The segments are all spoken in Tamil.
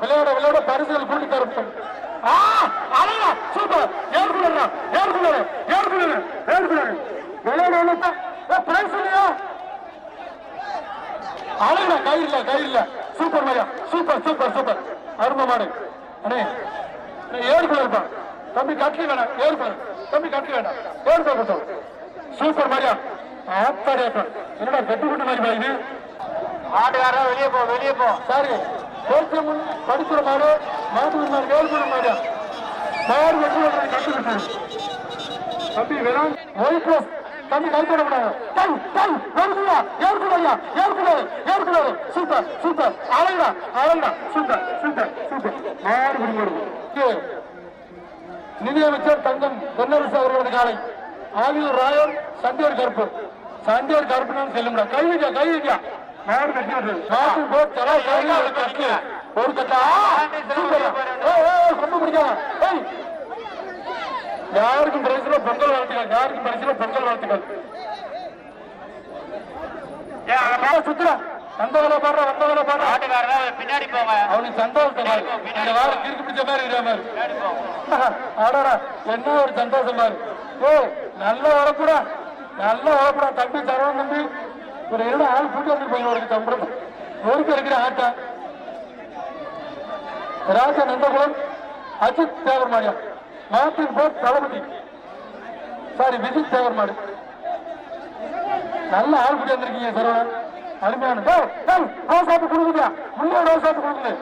விளையாட விளையாட பரிசுகள் கூட்டி தரப்படும் சூப்பர். ஏற்குள்ள ஏற்குள்ள ஏற்குள்ள ஏற்குள்ள விளையாட பிரைஸ் இல்லையா? அழகா கை இல்ல கை இல்ல. Super Maria. Super super super. அருமை மாடு. அண்ணே ஏற்குள்ள இருப்பான் தம்பி கட்லி வேணாம். ஏற்குள்ள தம்பி கட்லி வேண்டாம் ஏற்குள்ள சூப்பர் மரியா. ஆத்தாடி ஆட்டம் என்னடா கட்டு குட்டு மாதிரி பாருங்க ஆட்டுக்காரா வெளியே போ வெளியே போ. சாரி. பேச்சு முன் படிக்கிற மாடு மாட்டு மாடு வேறுபட மாடு மாடு வெற்றி வெற்றி தம்பி வேணாம். ஒயிட் தம்பி கைப்பட போட கூடாது. கை கை ஏற்குலையா ஏற்குலையா ஏற்குலையா ஏற்குலையா சூப்பர் சூப்பர். அழகா அழகா சூப்பர் சூப்பர் சூப்பர். மாறு பிடி. நிதியமைச்சர் தங்கம் தென்னரசு அவர்களது காலை. ஆவியூர் ராயர் சண்டியர் கருப்பு. சண்டியர் கருப்புன்னு சொல்லுங்க கை வைக்கா. கை வைக்கா மாடு கட்டி விட்டு மாட்டு போட் தலா ஏறி ஒரு கட்டு. ஒரு கட்டா. கொண்டு பிடிக்காத. யாருக்கும் பரிசுல பொங்கல் வாழ்த்துக்கள். யாருக்கும் பரிசுல பொங்கல் வாழ்த்துக்கள். சுத்துறா வந்த வேலை பாடுற வந்த வேலை பாடுற. ஆட்டுக்காரா பின்னாடி போங்க. அவனுக்கு சந்தோஷத்தை பாரு. இந்த வாரம் கிறுக்கு பிடிச்ச மாதிரி இருக்கிற மாதிரி. அடடா என்ன ஒரு சந்தோஷம் பாரு. ஓ நல்ல வளர்ப்புடா நல்ல வளர்ப்புடா தம்பி தரவன் தம்பி. ஒரு இரண்டு ஆள் கூட்டி வந்து போய் ஒரு தம்பரம் நொறுக்க இருக்கிற ஆட்டா. ராஜ நந்தகுலம் அஜித் தேவர் மாடியா மார்டின் போர் தளபதி. சாரி விஜித் தேவர் மாடு நல்ல ஆள் கூட்டி வந்திருக்கீங்க சரவணன். அருமையான டேய், டேய், ரோசாப்பு கொடுக்குறியா முன்னே ரோசாப்பு கொடுக்குது.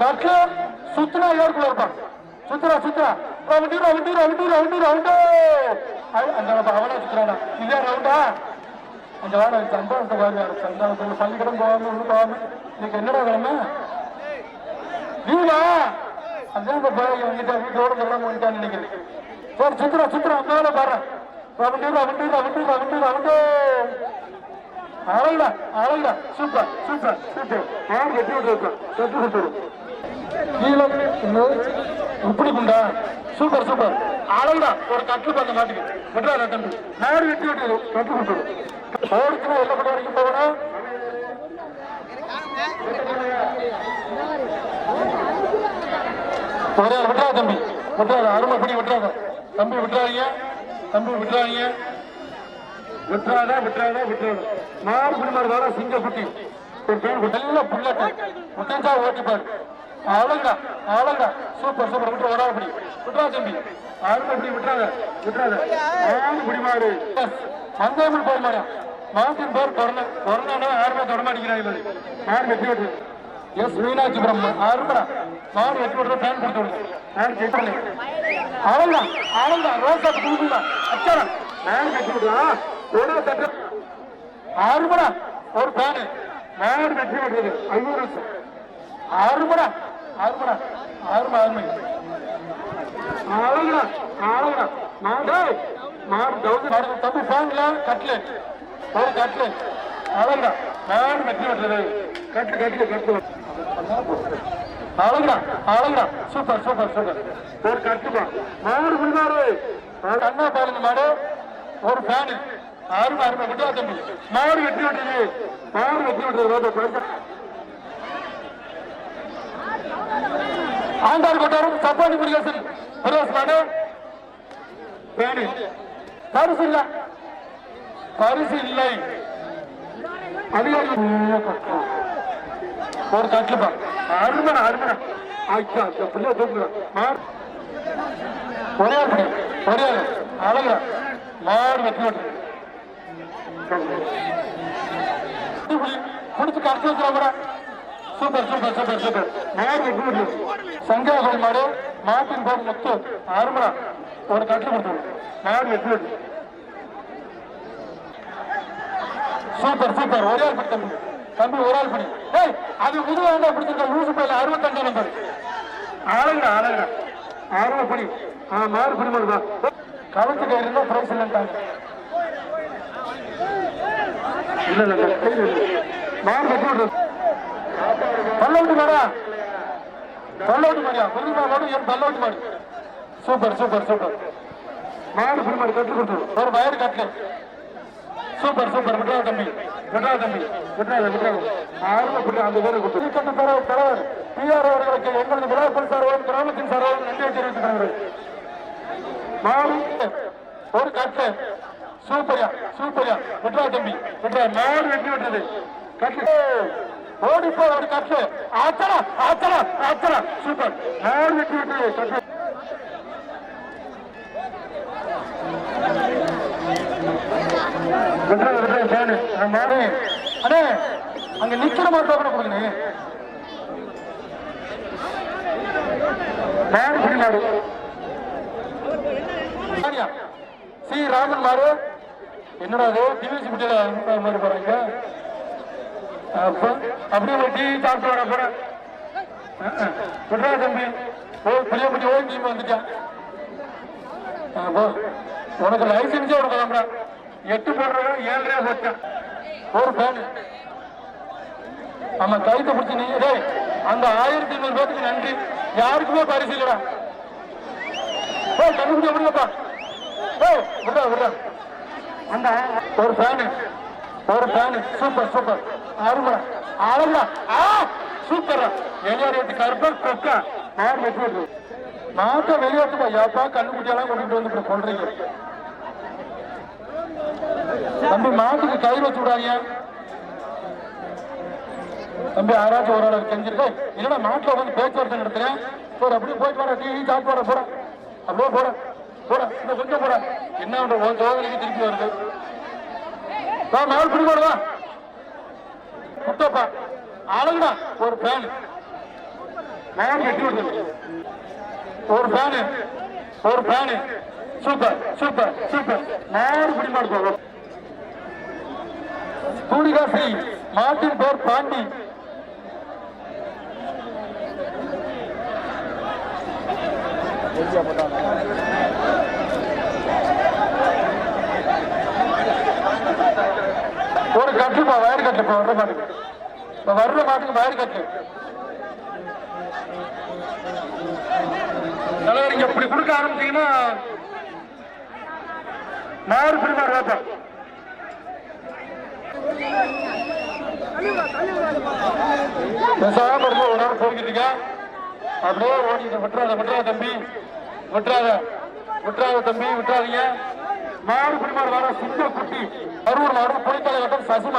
கட்ல சுத்துனா ஏற்குள்ள இருப்பான். சுத்துறா சுத்தரா round round round round round அந்த அவனே சுத்துறானா இதே ரவுண்டா அந்த வாட சந்தானத்தை பாருங்க சந்தானத்தில் பள்ளிக்கூடம் போகாம ஒன்று போகாம. இன்னைக்கு என்னடா கிழமை நீங்களா அதுதான் இந்த பேரங்க வந்துட்டா வீட்டோட சொல்லாம வந்துட்டான்னு நினைக்கிறேன். சரி சுத்துறா சுத்துறா அந்த வேலை பாரு. Round round round round round அழகுடா அழகுடா. Super super super. யார் வெட்டி விட்டுருக்கோம் வெட்டி விட்டுரும் கீழே இன்னும் இப்படி குண்டா. Super super. அழகுடா ஒரு கட்டு பண்ண மாட்டுக்கு. விட்டுறா கட்டு நாடு வெட்டி விட்டு கட்டு விட்டுரு ஓடுச்சுன்னா எல்லாம் பண்ண வரைக்கும் போகணும் ஒரே ஆள் விட்டுறா தம்பி. விட்டுறாத. அருமை பிடி விட்டுறாத. தம்பி விட்டுறாதீங்க. தம்பி விட்டுறாதீங்க. விட்டுறாத விட்டுறாத விட்டுறாத. மாறு பிடிமாறு வேற சிங்க குட்டி. ஒரு பேர் நல்ல புல்லட்டு. முட்டஞ்சா ஓட்டிப்பாரு. அழகுடா அழகுடா சூப்பர் சூப்பர். விட்டு ஒரு பிடி விட்டுறா தம்பி. அருமை பிடி விட்டுறாத விட்டுறாத. மாறு பிடிமாறு மந்தேமல் போர் மாடியா மாட்டின் போர் கொரோனா கொரோனா யாருமே தொட மாட்டேங்கிறாங்க வெட்டி விட்டு எஸ் மீனாட்சி பிரம்ம. அருமடா மாடு வெட்டி விட்டு ஃபேன் கொடுத்து விடுங்க. நான் கேட்கறேன் அவ்வளோ அவ்வளோ ரோசா கொடுக்குதா அச்சாரா நான் வெட்டி விடுறா. ஒரு தட்டு. அருமடா ஒரு ஃபேனு மாடு வெட்டி விடுறது ஐநூறு வருஷம் அருமடா அருமடா அருமை அழகுடா அழகுடா மாடு மாடு தவுது தம்பி ஃபேன்ல கட்லு ஒரு அழகுடா மாடு வெட்டி விடுறது கட்டு கட்டு கட்டு. அழகுடா அழகுடா சூப்பர் சூப்பர் சூப்பர். ஒரு கட்டுப்பா. மாடு புரிமாறு அண்ணா பாருங்க மாடு. ஒரு ஃபேனு அருமை அருமை விட்டா தம்பி. மாடு வெட்டி விட்டது மாடு வெட்டி விட்டது ஆண்டாள் கொட்டாரம் சப்பானி முருகேசன். பிரதேச மாடு பரிசு இல்ல. பரிசு இல்லை. அதிகாரி ஒரு கட்டுப்பா அருமணா அருமணா ஆச்சா இந்த பிள்ளை தூக்குறா ஒரே ஆள் ஒரே ஆள். அழகா வெட்டி குடிச்சு பிடிச்சு கடைசி கூட super super super super. Very good விட்டு சங்காகோல் மாடு மாட்டின் போர் முத்து அருமணா ஒரு கட்டு கொடுத்து வெரி குட் சூப்பர் சூப்பர். ஒரே ஆள் படி தம்பி ஒரு ஆள் படி. ஏய் அது முதுகு வேண்டா பிடிச்சிருக்க லூசு பையில அறுபத்தஞ்சு நம்பர் ஆளுங்க ஆளுங்க அறுபது படி ஆ மாறு படி மட்டும் தான் கவர்ச்சி கயிறு இருந்தா பிரைஸ் இல்லைன்ட்டாங்க இல்ல இல்ல இல்ல. மாறு கட்டி விடுறது பல்லோட்டு மாடா. பல்லோட்டு மாடியா புரியுமா மாடு என் பல்லோட்டு மாடு. Super super super. மாடு புரிமாடு கட்டு கொடுத்து ஒரு வயறு கட்டு சூப்பர் சூப்பர். விட்ரா தம்பி. விட்ரா தம்பி. விட்ரா விட்ரா ஆர்வம் விட்டு அந்த பேரை கொடுத்து கட்டு தலைவர். தலைவர் பிஆர் அவர்களுக்கு எங்களது விழாக்கள் சார்பாகவும் கிராமத்தின் சார்பாகவும் நன்றி தெரிவித்துக்கிறார்கள் மாறி ஒரு கட்டு சூப்பரியா சூப்பரியா. விட்ரா தம்பி. விட்ரா மாடு வெட்டி விட்டது கட்டு. ஓடிப்போ ஒரு கட்டு. ஆச்சரா ஆச்சரா ஆச்சரா சூப்பர். மாடு வெட்டி அண்ணே அங்க நிக்கிற மாதிரி கூட கொடுங்க ஆரியா. சி. ராமன் மாறு. என்னடா அது டிவிசி முட்டையில மாதிரி போறாங்க? அப்படியே ஒரு டிவி பார்த்து வர போறேன். விட்றா தம்பி. ஓ புளிய முட்டி ஓய் டீம் வந்துட்டான் ஆ, போ. உனக்கு லைசன்ஸே எட்டு எட்டு ஏழு ரூபா போட்டேன் ஒரு ஃபேன் ஆமா கைத்தை பிடிச்சி நீ டேய் அந்த ஆயிரத்தி ஐநூறு பேருக்கு நன்றி. யாருக்குமே பரிசு இல்லடா. ஓ கண்டுபிடி எப்படிப்பா ஓ விடா விடா அந்த ஒரு ஃபேனு ஒரு ஃபேனு சூப்பர் சூப்பர். அருமை அழகா ஆ சூப்பரா. வெளியாடி கருப்பர் கொக்கா. மாறு வெட்டி மாட்டை வெளியாட்டுப்பா ஏப்பா கண்ணுக்குட்டியெல்லாம் கொண்டுட்டு வந்து இப்படி சொல்றீங்க தம்பி மாட்டுக்கு கயிறு வச்சு விடாதீங்க. தம்பி யாராச்சும் ஒரு ஆள் செஞ்சிருக்க இல்லடா மாட்டுல வந்து பேச்சுவார்த்தை நடத்துறேன்? போற அப்படியே போயிட்டு வர டீ சாப்பிட்டு வர போற அப்படியே போற போற இந்த கொஞ்சம் போற என்ன பண்ற உன் சோதனைக்கு திருப்பி வருது. வா மால் பிடி வா. முத்தப்பா அழகுடா. ஒரு ஃபேனு மால் கட்டி விடுது ஒரு ஃபேனு ஒரு ஃபேனு சூப்பர் சூப்பர் சூப்பர் மாடு பிடி மாடு போகும் தூடிகாசி மாட்டின் பேர் பாண்டி. ஒரு கட்டுப்பா வயறு கட்டுப்பா வர்ற மாட்டுக்கு இப்ப வர்ற மாட்டுக்கு வயறு கட்டு. தலைவர் இங்க இப்படி கொடுக்க ஆரம்பிச்சீங்கன்னா மாறு பிடிமாறு வேப்பா பேசாம இருந்து ஒரு நேரம் போய்கிட்டு அப்படியே ஓடிட்டு விட்டுறாத விட்டுறாத தம்பி. விட்டுறாத. விட்டுறாத தம்பி விட்டுறாதீங்க. மாடு பிடிமாடு வர சிங்க குட்டி கரூர் மாடு புலித்தலை வட்டம் சசி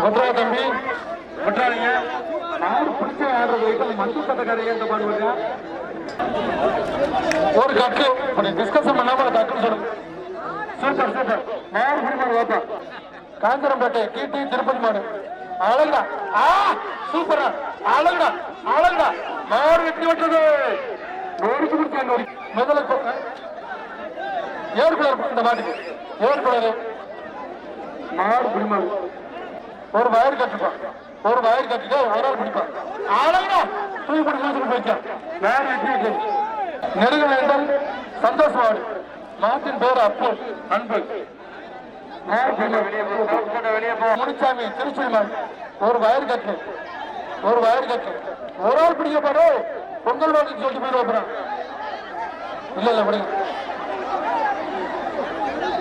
மாடு தம்பி விட்டுறாதீங்க மாடு பிடிச்ச ஆடுறது வரைக்கும் மஞ்சள் சட்டக்காரைங்க இந்த மாடு ஒரு கட்டு இப்படி டிஸ்கஷன் பண்ணாம ஒரு கட்டுன்னு சொல்லுங்க சூப்பர் சூப்பர் மாடு பிடிமாடு வைப்பா காஞ்சரம்பேட்டை கீட்டி திருப்பதி மாடு. அழகா. ஆ சூப்பரா அழகா அழகா. மாறு வெட்டி விட்டது. நோடிச்சு பிடிச்சா நோடி முதல்ல போங்க. இந்த மாட்டுக்கு. ஏற்குலர் மாறு பிடிமாடு. ஒரு வயர் கட்டுப்பான் ஒரு வயர் கட்டிட்டு ஒரு ஆள் பிடிப்பான் அழகுடா தூக்கி பிடிச்சி வச்சுட்டு போயிட்டான். மாடு வெட்டி நெருங்க வேண்டாம் சந்தோஷ் மாடு மாட்டின் பேர் அப்பு அன்பு. முனிச்சாமி திருச்சி மாடு ஒரு வயர் கட்டு. ஒரு வயர் கட்டு. ஒரு ஆள் பிடிக்கப்பாடு? பொங்கல் வாக்கு சொல்லிட்டு போயிடுவோம் இல்ல இல்ல விடுங்க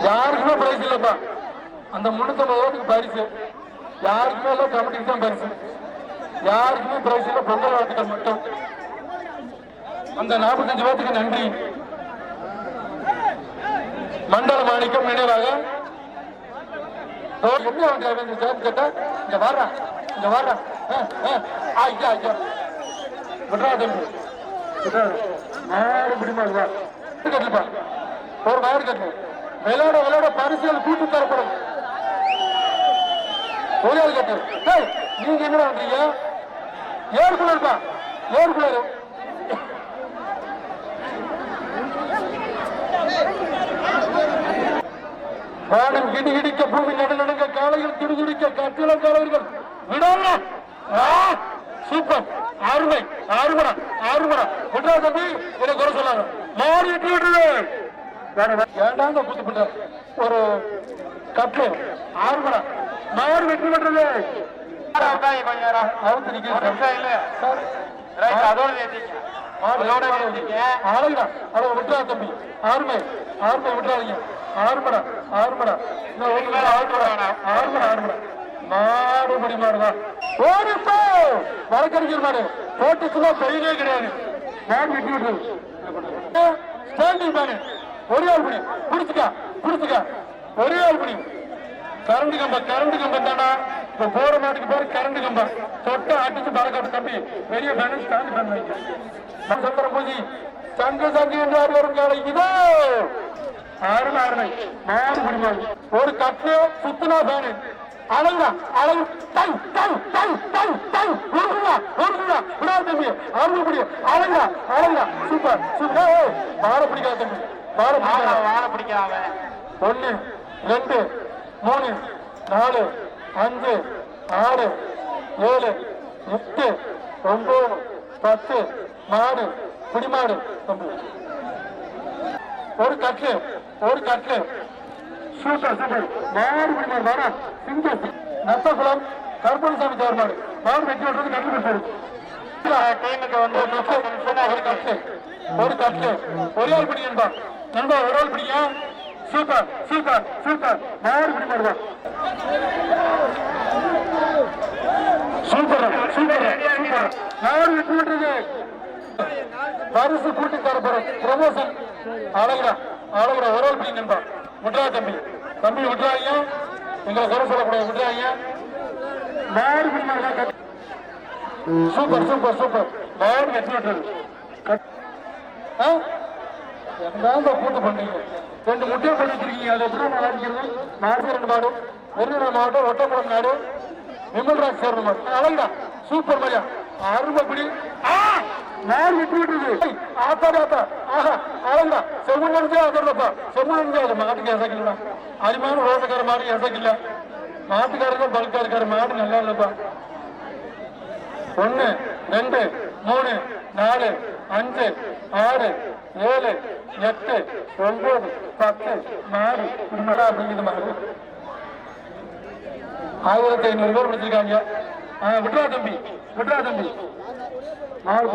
யாருக்குமே பிரைஸ் இல்லப்பா. அந்த முன்னூத்தம்பது ரூபாய்க்கு பரிசு யாருக்குமே இல்ல கமிட்டிக்கு தான் பரிசு யாருக்குமே பிரைஸ் இல்ல பொங்கல் வாழ்த்துக்கள் மட்டும். அந்த நாற்பத்தஞ்சு பேத்துக்கு நன்றி. மண்டல மாணிக்கம் நினைவாக. இங்க வர்றா இங்க வர்றா ஐயா ஐயா. விட்றா தம்பி மாடு பிடிமா வா ஒரு மாடு கட்டணும் விளையாட விளையாட பரிசுகள் கூட்டு தரப்படும் ஒரு ஆள் டேய், நீங்க என்ன பண்றீங்க? ஏற்குள்ளப்பா ஏற்குள்ளரு வானம் கிடி கிடிக்க பூமி நடுநடுங்க காலையில் துடிதுடிக்க கட்டிடம் காலவர்கள். விடாம. சூப்பர். அருமை. அருமடா அருமடா. விட்றா தம்பி இதை குறை சொல்லாங்க மாறி விட்டு விட்டுரு. ஏண்டாங்க கூத்து பண்ற ஒரு கட்டு ஆறுமடா மாறு வெற்றி பெற்றது. கொஞ்சம் நேரம் அவுத்து நிக்கிறேன் இல்ல ரைட் அதோட நிறுத்திக்க அதோட நிறுத்திக்க ஆளுங்கடா அதை விட்டுறா தம்பி. ஆறுமை. ஆறுமை விட்டுறாதீங்க. ஆறு ஆறு மடா இன்னும் ஒரு மடா ஆறு மடா ஆறு மடா ஆறு மாடுதான் ஓடி போ! வழக்கறிஞர் மாடு. போட்டுச்சுன்னா பெரியதே கிடையாது. வெட்டி விட்டுருது ஸ்டாண்டிங் ஒரே ஆள் பிடி. பிடிச்சுக்க பிடிச்சுக்க. ஒரே ஆள் பிடி. கரண்ட் கம்பம் கரண்ட் கம்பம் தானா இப்ப போற மாட்டுக்கு பேரு கரண்ட் கம்பம் தொட்டு அடிச்சு பறக்காட்டு தம்பி பெரிய பேனு ஸ்டாண்ட் பண்ண வைக்க சந்திர பூஜி சங்க சங்க என்றார் வரும் காலை இதோ. அருமை அருமை. மாடு குடிமாடு ஒரு கட்டு சுத்தினா பேனு அழகுடா அழகு டை டை டை டை டை உருகுடா உருகுடா விடாது தம்பி. அருமை புடி. அழகுடா அழகுடா சூப்பர் சூப்பர். மாற பிடிக்காது தம்பி. வாழ பிடிக்காம ஒன்னு ரெண்டு மூணு நாலு அஞ்சு ஆறு ஏழு எட்டு ஒன்பது பத்து மாடு குடிமாடு. ஒரு கட்லு ஒரு கட்லு சூப்பர் சூப்பர். மாடு குடிமாடு வாடா. சிங்கம். நத்தகுளம் கருப்பணசாமி தேர்மாடு. மாடு வெட்டி விட்டுறது கட்லு பேசுறது டீமுக்கு வந்து ஒரு கட்டு ஒரு கட்டு ஒரு ஒரே ஆள் பிடி நண்பா ஒரு ஆள் பிடிங்க. Super super super. மாடு பிடி மாறுவா சூப்பர் சூப்பர் சூப்பர். மாடு விட்டு விட்டுறது பரிசு கூட்டி தரப்படும் ப்ரமோஷன் அழகுடா அழகுடா ஒரு ஆள் பிடி நண்பா விட்றா தம்பி. தம்பி விட்றாங்க எங்களை குறை சொல்லக்கூடாது விட்றாங்க மாடு பிடி மாடுதான் சூப்பர் சூப்பர் சூப்பர். மாடு வெற்றி விட்டது ஆ? என்னதான் கூட்டு பண்ணீங்க ரெண்டு முட்டையை பண்ணி வச்சிருக்கீங்க. அது எப்படி நல்லா இருக்கிறது மாடு ரெண்டு மாடு வெறும் மாவட்டம் ஒட்டக்குளம் நாடு விமல்ராஜ் சேர்ந்த மாடு. அழகுடா சூப்பர் மரியா. அருமப்படி ஆ! விட்டு வெட்டி விட்டுருது ஆத்தா ஆத்தா. ஆஹா அழகுடா. செம்மன் நினைச்சே அதோடப்பா செம்மன் நினைச்சே அது மாட்டுக்கு எசக்கில்லடா அருமையான ரோசக்கார மாடு இசைக்கல மாட்டுக்காரங்க பல்கா இருக்காரு மாடு நல்லா இல்லப்பா. ஒன்னு ரெண்டு மூணு நாலு அஞ்சு ஆறு ஏழு எட்டு ஒன்பது பத்து நாலு குடும்படா அப்படிங்கிறது மாடு ஆயிரத்தி ஐநூறு பேர் முடிச்சிருக்காங்க. விட்ரா தம்பி விட்ரா தம்பி. நாலு